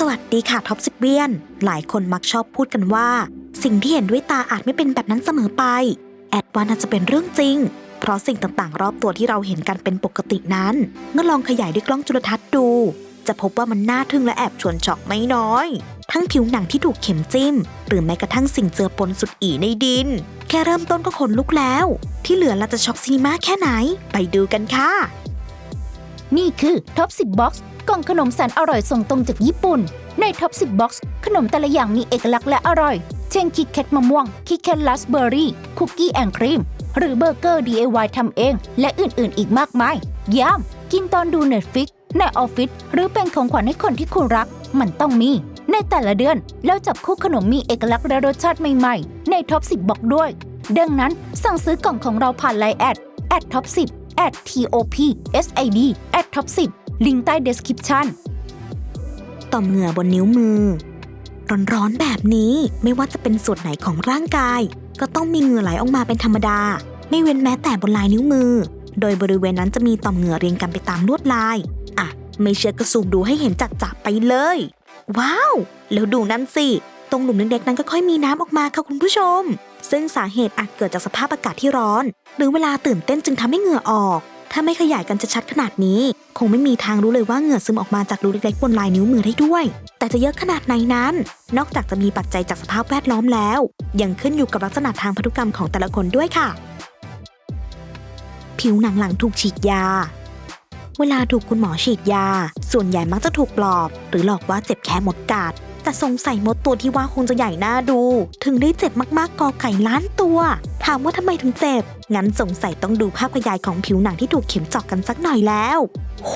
สวัสดีค่ะท็อปสิบเวียน หลายคนมักชอบพูดกันว่า สิ่งที่เห็นด้วยตาอาจไม่เป็นแบบนั้นเสมอไป แอดว่าน่าจะเป็นเรื่องจริง เพราะสิ่งต่างๆ รอบตัวที่เราเห็นกันเป็นปกตินั้น เมื่อลองขยายด้วยกล้องจุลทรรศน์ดู จะพบว่ามันน่าทึ่งและแอบชวนช็อกไม่น้อย ทั้งผิวหนังที่ถูกเข็มจิ้ม หรือแม้กระทั่งสิ่งเจือปนสุดอีในดิน แค่เริ่มต้นก็ขนลุกแล้ว ที่เหลือเราจะช็อกซีนีมาแค่ไหน ไปดูกันค่ะ นี่คือท็อป10 Box กซ์กล่องขนมแสนอร่อยส่งตรงจากญี่ปุ่น ในท็อป10 Box ขนมแต่ละอย่างมีเอกลักษณ์และอร่อย เช่นคิกแคทมะม่วง คิกแคทราสเบอร์รี่ คุกกี้แอนด์ครีม หรือเบอร์เกอร์ DIY ทำเอง และอื่นๆ อีกมากมาย ย้ำกินตอนดู Netflix ในออฟฟิศหรือเป็นของขวัญให้คนที่คุณรัก มันต้องมี ในแต่ละเดือนแล้วจับคู่ขนมมีเอกลักษณ์และรสชาติใหม่ๆ ในท็อป10บอกด้วย ดังนั้นสั่งซื้อกล่องของเราผ่านไลน์แอดแอดท็อป10 at top sid at top 10ลิงก์ใต้ description ต่อมเหงื่อบนนิ้วมือ ร้อนๆแบบนี้ไม่ว่าจะเป็นส่วนไหนของร่างกาย ก็ต้องมีเหงื่อไหลออกมาเป็นธรรมดา ไม่เว้นแม้แต่บนลายนิ้วมือ โดยบริเวณนั้นจะมีต่อมเหงื่อเรียงกันไปตามลวดลาย อะ ไม่เชื่อก็ซูมดูให้เห็นจัดๆไปเลย ว้าว แล้วดูนั่นสิ ตรงหลุมเล็กๆนั้นก็ค่อยมีน้ำออกมาค่ะคุณผู้ชม ซึ่งสาเหตุอาจเกิดจากสภาพอากาศที่ร้อน หรือเวลาตื่นเต้นจึงทำให้เหงื่อออก ถ้าไม่ขยายกันจะชัดขนาดนี้ คงไม่มีทางรู้เลยว่าเหงื่อซึมออกมาจากรูเล็กๆบนลายนิ้วมือได้ด้วย แต่จะเยอะขนาดไหนนั้น นอกจากจะมีปัจจัยจากสภาพแวดล้อมแล้ว ยังขึ้นอยู่กับลักษณะทางพันธุกรรมของแต่ละคนด้วยค่ะ ผิวหนังหลังถูกฉีดยาเวลาถูกคุณหมอฉีดยา ส่วนใหญ่มักจะถูกปลอบ หรือหลอกว่าเจ็บแค่มดกัด แต่สงสัยมดตัวที่ว่าคงจะใหญ่หน้าดู ถึงได้เจ็บมากๆกอไก่ล้านตัว ถามว่าทำไมถึงเจ็บ งั้นสงสัยต้องดูภาพขยายของผิวหนังที่ถูกเข็มเจาะกันสักหน่อยแล้ว โห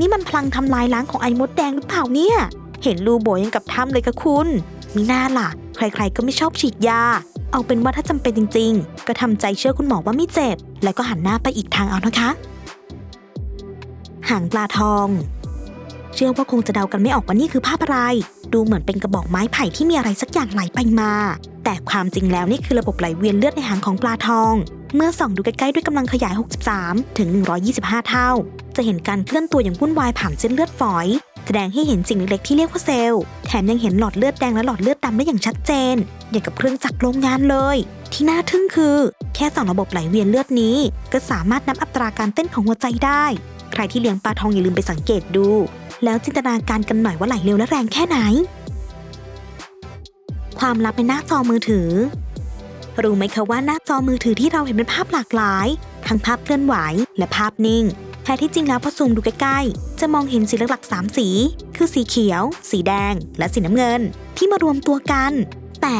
นี่มันพลังทำลายล้างของไอ้มดแดงหรือเปล่าเนี่ย เห็นรูโบยังกับถ้ำเลยค่ะคุณ มีหน้าล่ะ ใครๆก็ไม่ชอบฉีดยา เอาเป็นว่าถ้าจำเป็นจริง ๆ ก็ทำใจเชื่อคุณหมอว่าไม่เจ็บ แล้วก็หันหน้าไปอีกทางเอานะคะ หางปลาทอง เชื่อว่าคงจะเดากันไม่ออกว่านี่คือภาพอะไร ดูเหมือนเป็นกระบอกไม้ไผ่ที่มีอะไรสักอย่างไหลไปมา แต่ความจริงแล้วนี่คือระบบไหลเวียนเลือดในหางของปลาทอง เมื่อส่องดูใกล้ๆด้วยกำลังขยาย 63 ถึง 125 เท่า จะเห็นการเคลื่อนตัวอย่างวุ่นวายผ่านเส้นเลือดฝอย แสดงให้เห็นสิ่งเล็กๆที่เรียกว่าเซลล์ แถมยังเห็นหลอดเลือดแดงและหลอดเลือดดำได้อย่างชัดเจนอย่างกับเครื่องจักรโรงงานเลย ที่น่าทึ่งคือ แค่สองระบบไหลเวียนเลือดนี้ ก็สามารถนับอัตราการเต้นของหัวใจได้ ใครที่เลี้ยงปลาทองอย่าลืมไปสังเกตดู แล้วจินตนาการกันหน่อยว่าไหลเร็วและแรงแค่ไหน ความลับในหน้าจอมือถือ รู้ไหมคะว่าหน้าจอมือถือที่เราเห็นเป็นภาพหลากหลาย ทั้งภาพเคลื่อนไหวและภาพนิ่งแท้ที่จริงแล้วพอซูมดูใกล้ๆ จะมองเห็นสีหลักๆสามสี คือสีเขียว สีแดง และสีน้ำเงิน ที่มารวมตัวกัน แต่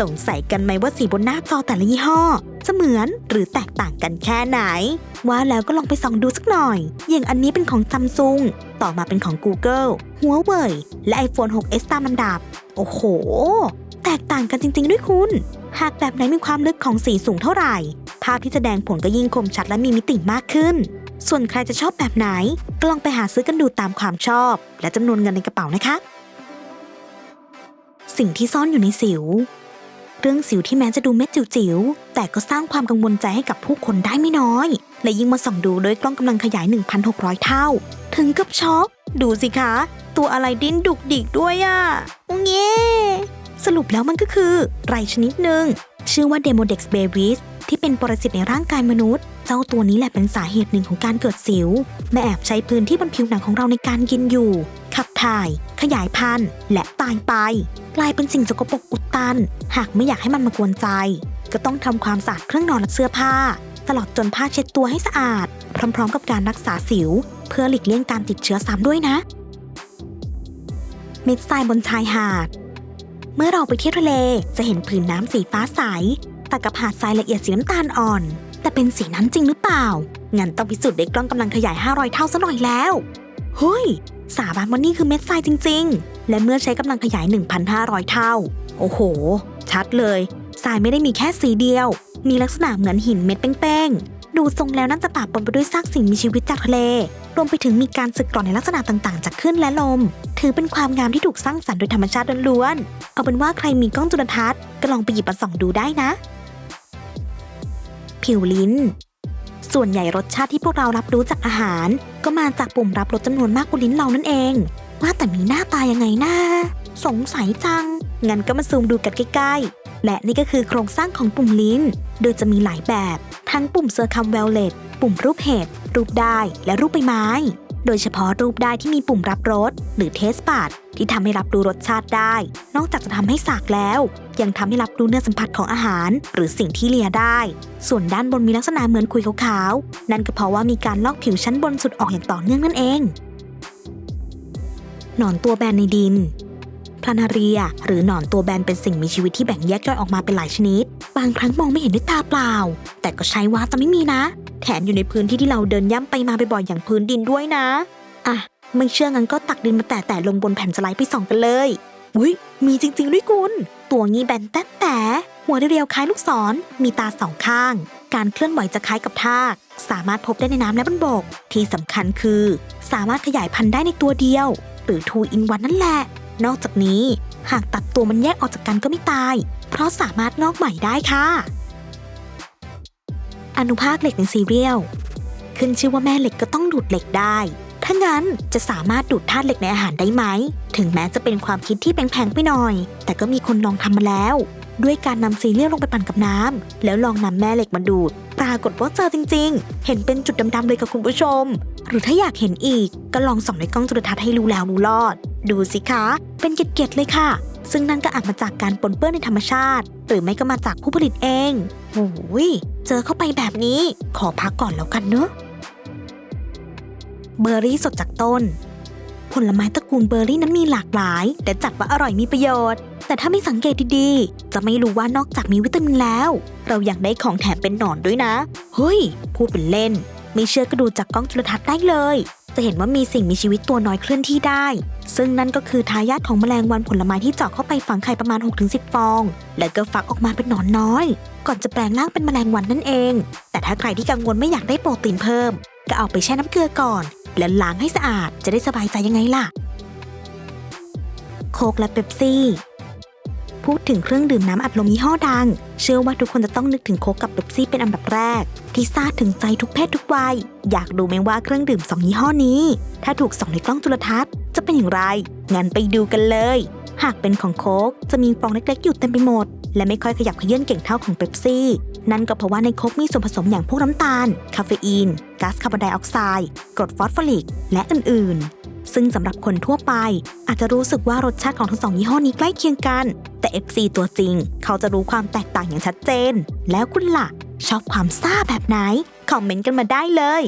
สงสัยกันไหมว่าสีบนหน้าจอแต่ละยี่ห้อ จะเหมือนหรือแตกต่างกันแค่ไหน ว่าแล้วก็ลองไปส่องดูสักหน่อย อย่างอันนี้เป็นของซัมซุงต่อมาเป็นของ Google Huawei และ iPhone 6s ตามลำดับ โอ้โห แตกต่างกันจริง ๆ ด้วยคุณ หากแบบไหนมีความลึกของสีสูงเท่าไหร่ ภาพที่แสดงผลก็ยิ่งคมชัดและมีมิติมากขึ้น ส่วนใครจะชอบแบบไหนก็ลองไปหาซื้อกันดูตามความชอบ และจำนวนเงินในกระเป๋านะคะ สิ่งที่ซ่อนอยู่ในสิว เรื่องสิวที่แม้จะดูเม็ดจิ๋วๆ แต่ก็สร้างความกังวลใจให้กับผู้คนได้ไม่น้อย และยิ่งมาส่องดูโดยกล้องกำลังขยาย 1,600 เท่า ถึงกับช็อก ดูสิคะ ตัวอะไรดิ้นดุกดิกด้วยอะ่ะเงี้สรุปแล้วมันก็คือไรชนิดหนึ่ง ชื่อว่า Demodex babies ที่เป็นปรสิตในร่างกายมนุษย์ เจ้าตัวนี้แหละเป็นสาเหตุหนึ่งของการเกิดสิวแม่แอบใช้พื้นที่บนผิวหนังของเราในการกินอยู่ ขับถ่าย ขยายพันธุ์ และตายไป กลายเป็นสิ่งสกปรกอุดตัน หากไม่อยากให้มันมากวนใจ ก็ต้องทำความสะอาดเครื่องนอนและเสื้อผ้า ตลอดจนผ้าเช็ดตัวให้สะอาด พร้อมๆ กับการรักษาสิว เพื่อหลีกเลี่ยงการติดเชื้อซ้ำด้วยนะ เม็ดทรายบนชายหาด เมื่อเราไปเที่ยวทะเลจะเห็นผืนน้ำสีฟ้าใสแต่กับหาดทรายละเอียดสีน้ำตาลอ่อน แต่เป็นสีนั้นจริงหรือเปล่า งั้นต้องพิสูจน์ด้วยกล้องกำลังขยาย 500 เท่าซะหน่อยแล้ว เฮ้ย สาบานว่านี่คือเม็ดทรายจริง ๆ และเมื่อใช้กำลังขยาย 1,500 เท่า โอ้โห ชัดเลยทรายไม่ได้มีแค่สีเดียว มีลักษณะเหมือนหินเม็ดเป้งๆ ดูทรงแล้วน่าจะปะปนไปด้วยซากสิ่งมีชีวิตจากทะเล รวมไปถึงมีการสึกกร่อนในลักษณะต่างๆ จากคลื่นและลม ถือเป็นความงามที่ถูกสร้างสรรค์โดยธรรมชาติล้วนๆ เอาเป็นว่าใครมีกล้องจุลทรรศน์ก็ลองไปหยิบมาส่องดูได้นะ ผิวลิ้น ส่วนใหญ่รสชาติที่พวกเรารับรู้จากอาหาร ก็มาจากปุ่มรับรสจำนวนมากบนลิ้นเรานั่นเอง ว่าแต่มีหน้าตายังไงนะสงสัยจัง งั้นก็มาซูมดูกันใกล้ๆ และนี่ก็คือโครงสร้างของปุ่มลิ้น โดยจะมีหลายแบบ ทั้งปุ่มเซอร์คัมเวลเลตปุ่มรูปเห็ด รูปได้ และรูปใบไม้ โดยเฉพาะรูปได้ที่มีปุ่มรับรสหรือเทสปาด ที่ทำให้รับรู้รสชาติได้ นอกจากจะทำให้สากแล้ว ยังทำให้รับรู้เนื้อสัมผัสของอาหาร หรือสิ่งที่เลียได้ ส่วนด้านบนมีลักษณะเหมือนคุยขาวๆนั่นก็เพราะว่ามีการลอกผิวชั้นบนสุดออกอย่างต่อเนื่องนั่นเองหนอนตัวแบนในดินพลานาเรีย หรือหนอนตัวแบนเป็นสิ่งมีชีวิตที่แบ่งแยกย่อยออกมาเป็นหลายชนิด บางครั้งมองไม่เห็นด้วยตาเปล่า แต่ก็ใช่ว่าจะไม่มีนะ แถมอยู่ในพื้นที่ที่เราเดินย่ำไปมาบ่อยๆอย่างพื้นดินด้วยนะ อะ ไม่เชื่องั้นก็ตักดินมาแตะๆลงบนแผ่นสไลด์ไปส่องกันเลย อุ้ยมีจริง ๆ ด้วยคุณ ตัวงี้แบนแต๊ะแต่หัวเรียวคล้ายลูกศร มีตาสองข้าง การเคลื่อนไหวจะคล้ายกับทาก สามารถพบได้ในน้ำและบนบก ที่สำคัญคือ สามารถขยายพันธุ์ได้ในตัวเดียว หรือ two in one นั่นแหละ นอกจากนี้ หากตัดตัวมันแยกออกจากกันก็ไม่ตาย เพราะสามารถงอกใหม่ได้ค่ะ อนุภาคเหล็กในซีเรียลขึ้นชื่อว่าแม่เหล็กก็ต้องดูดเหล็กได้ ถ้างั้นจะสามารถดูดธาตุเหล็กในอาหารได้ไหม ถึงแม้จะเป็นความคิดที่แพงๆไปหน่อย แต่ก็มีคนลองทำมาแล้ว ด้วยการนำซีเรียลลงไปปั่นกับน้ำแล้วลองนำแม่เหล็กมาดูด ปรากฏว่าเจอจริง ๆ เห็นเป็นจุดดำๆเลยกับคุณผู้ชม หรือถ้าอยากเห็นอีก ก็ลองส่องในกล้องจุลทรรศน์ให้รู้แล้วรู้รอด ดูสิคะ เป็นเกล็ดๆเลยค่ะ ซึ่งนั่นก็อาจมาจากการปนเปื้อนในธรรมชาติ หรือไม่ก็มาจากผู้ผลิตเองโอ้ยเจอเข้าไปแบบนี้ ขอพักก่อนแล้วกันเนอะ เบอร์รี่สดจากต้น ผลไม้ตระกูลเบอร์รี่นั้นมีหลากหลาย แต่จัดว่าอร่อยมีประโยชน์ แต่ถ้าไม่สังเกตดีๆ จะไม่รู้ว่านอกจากมีวิตามินแล้ว เรายังได้ของแถมเป็นหนอนด้วยนะ เฮ้ย พูดเป็นเล่น ไม่เชื่อก็ดูจากกล้องจุลทรรศน์ได้เลย จะเห็นว่ามีสิ่งมีชีวิตตัวน้อยเคลื่อนที่ได้ ซึ่งนั่นก็คือทายาทของแมลงวันผลไม้ที่เจาะเข้าไปฝังไข่ประมาณ 6-10 ฟอง แล้วก็ฟักออกมาเป็นหนอนน้อย ก่อนจะแปลงร่างเป็นแมลงวันนั่นเอง แต่ถ้าใครที่กังวลไม่อยากได้โปรตีนเพิ่ม ก็เอาไปแช่น้ำเกลือก่อน แล้วล้างให้สะอาดจะได้สบายใจยังไงล่ะ โคกและเป๊ปซี่ พูดถึงเครื่องดื่มน้ำอัดลมยี่ห้อดัง เชื่อว่าทุกคนจะต้องนึกถึงโคกกับเป๊ปซี่เป็นอันดับแรก ที่ซาดถึงใจทุกเพศทุกวัย อยากรู้ไหมว่าเครื่องดื่มสองยี่ห้อนี้ ถ้าถูกส่องในกล้องจุลทรรศน์จะเป็นอย่างไร งั้นไปดูกันเลย หากเป็นของโคกจะมีฟองเล็กๆอยู่เต็มไปหมด และไม่ค่อยขยับเขยื่อนเก่งเท่าของเป๊ปซี่ นั่นก็เพราะว่าในโคกมีส่วนผสมอย่างพวกน้ำตาล คาเฟอีนก๊าซคาร์บอนไดออกไซด์กรดฟอสฟอริก และอื่นๆ ซึ่งสำหรับคนทั่วไป อาจจะรู้สึกว่ารสชาติของทั้งสองยี่ห้อนี้ใกล้เคียงกัน แต่ FC ตัวจริง เขาจะรู้ความแตกต่างอย่างชัดเจน แล้วคุณล่ะ ชอบความซ่าแบบไหน คอมเมนต์กันมาได้เลย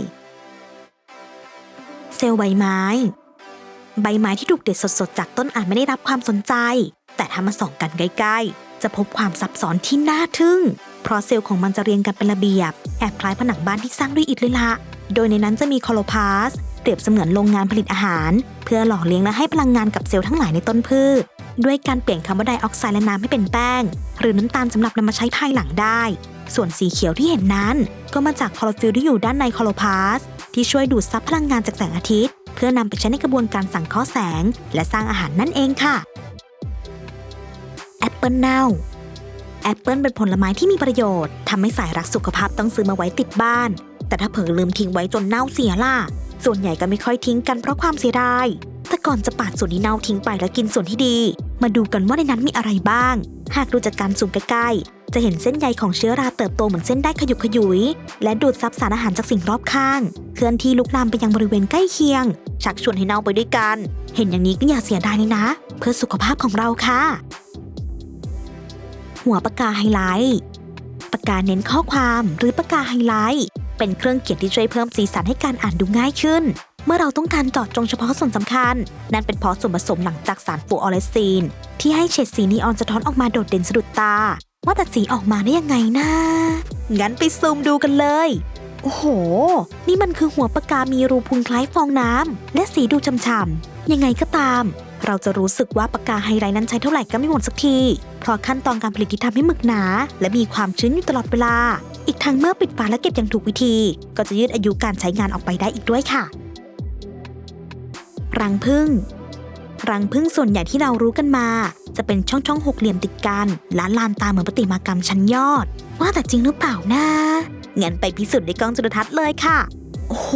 เซลล์ใบไม้ ใบไม้ที่ถูกเด็ดสดๆจากต้นอาจไม่ได้รับความสนใจ แต่ถ้ามาส่องกันใกล้ๆ จะพบความซับซ้อนที่น่าทึ่ง เพราะเซลล์ของมันจะเรียงกันเป็นระเบียบ แอบคล้ายผนังบ้านที่สร้างด้วยอิฐเลยละโดยในนั้นจะมีคอโลพาสเปรียบเสมือนโรงงานผลิตอาหาร เพื่อหล่อเลี้ยงและให้พลังงานกับเซลล์ทั้งหลายในต้นพืช ด้วยการเปลี่ยนคาร์บอนไดออกไซด์และน้ำให้เป็นแป้ง หรือน้ำตาลสำหรับนำมาใช้ภายหลังได้ ส่วนสีเขียวที่เห็นนั้น ก็มาจากคลอโรฟิลที่อยู่ด้านในคอโลพาสที่ช่วยดูดซับพลังงานจากแสงอาทิตย์ เพื่อนำไปใช้ในกระบวนการสังเคราะห์แสง และสร้างอาหารนั่นเองค่ะแอปเปิลเน่า แอปเปิลเป็นผลไม้ที่มีประโยชน์ทำให้สายรักสุขภาพต้องซื้อมาไว้ติดบ้าน แต่ถ้าเผลอลืมทิ้งไว้จนเน่าเสียล่ะ ส่วนใหญ่ก็ไม่ค่อยทิ้งกันเพราะความเสียดาย แต่ก่อนจะปาดส่วนที่เน่าทิ้งไปแล้วกินส่วนที่ดี มาดูกันว่าในนั้นมีอะไรบ้าง หากดูจากการซูมใกล้ๆ จะเห็นเส้นใยของเชื้อราเติบโตเหมือนเส้นได้ขยุกขยุย และดูดซับสารอาหารจากสิ่งรอบข้าง เคลื่อนที่ลุกลามไปยังบริเวณใกล้เคียง ชักชวนให้เน่าไปด้วยกัน เห็นอย่างนี้ก็อย่าเสียดายเลยนะ เพื่อสุขภาพของเราค่ะ หัวปากกาไฮไลท์ปากกาเน้นข้อความหรือปากกาไฮไลท์เป็นเครื่องเขียนที่ช่วยเพิ่มสีสันให้การอ่านดูง่ายขึ้น เมื่อเราต้องการจาะจงเฉพาะส่วนสำคัญ นั่นเป็นเพราะส่วนผสมหลังจากสารฟูออเรสซีน ที่ให้เฉดสีนีออนสะท้อนออกมาโดดเด่นสะดุดตา ว่าแต่สีออกมาได้ยังไงนะงั้นไปซูมดูกันเลยโอ้โห นี่มันคือหัวปากกามีรูพุนคล้ายฟองน้ำและสีดูช่ำๆยังไงก็ตาม เราจะรู้สึกว่าปากกาไฮไลท์นั้นใช้เท่าไหร่ก็ไม่หมดสักที เพราะขั้นตอนการผลิตที่ทำให้หมึกหนา และมีความชื้นอยู่ตลอดเวลา อีกทั้งเมื่อปิดฝาและเก็บอย่างถูกวิธี ก็จะยืดอายุการใช้งานออกไปได้อีกด้วยค่ะ รังผึ้งรังผึ้งส่วนใหญ่ที่เรารู้กันมา จะเป็นช่องช่องหกเหลี่ยมติดกันและลานตาเหมือนประติมากรรมชั้นยอด ว่าแต่จริงหรือเปล่านะงั้นไปพิสูจน์ในกล้องจุลทรรศน์เลยค่ะ โอ้โห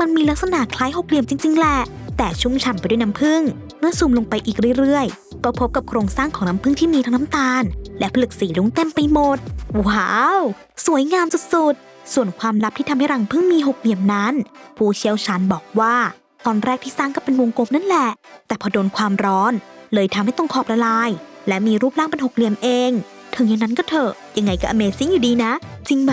มันมีลักษณะคล้ายหกเหลี่ยมจริง ๆ แหละ แต่ชุ่มฉ่ำไปด้วยน้ำผึ้ง เมื่อซูมลงไปอีกเรื่อยๆ ก็พบกับโครงสร้างของน้ำผึ้งที่มีทั้งน้ำตาล และผลึกสีรุ้งเต็มไปหมด ว้าว สวยงามสุดๆ ส่วนความลับที่ทำให้รังผึ้งมีหกเหลี่ยมนั้น ผู้เชี่ยวชาญบอกว่า ตอนแรกที่สร้างก็เป็นวงกลมนั่นแหละ แต่พอโดนความร้อน เลยทำให้ตรงขอบละลาย และมีรูปร่างเป็นหกเหลี่ยมเอง ถึงอย่างนั้นก็เถอะยังไงก็ Amazing อยู่ดีนะ จริงไหม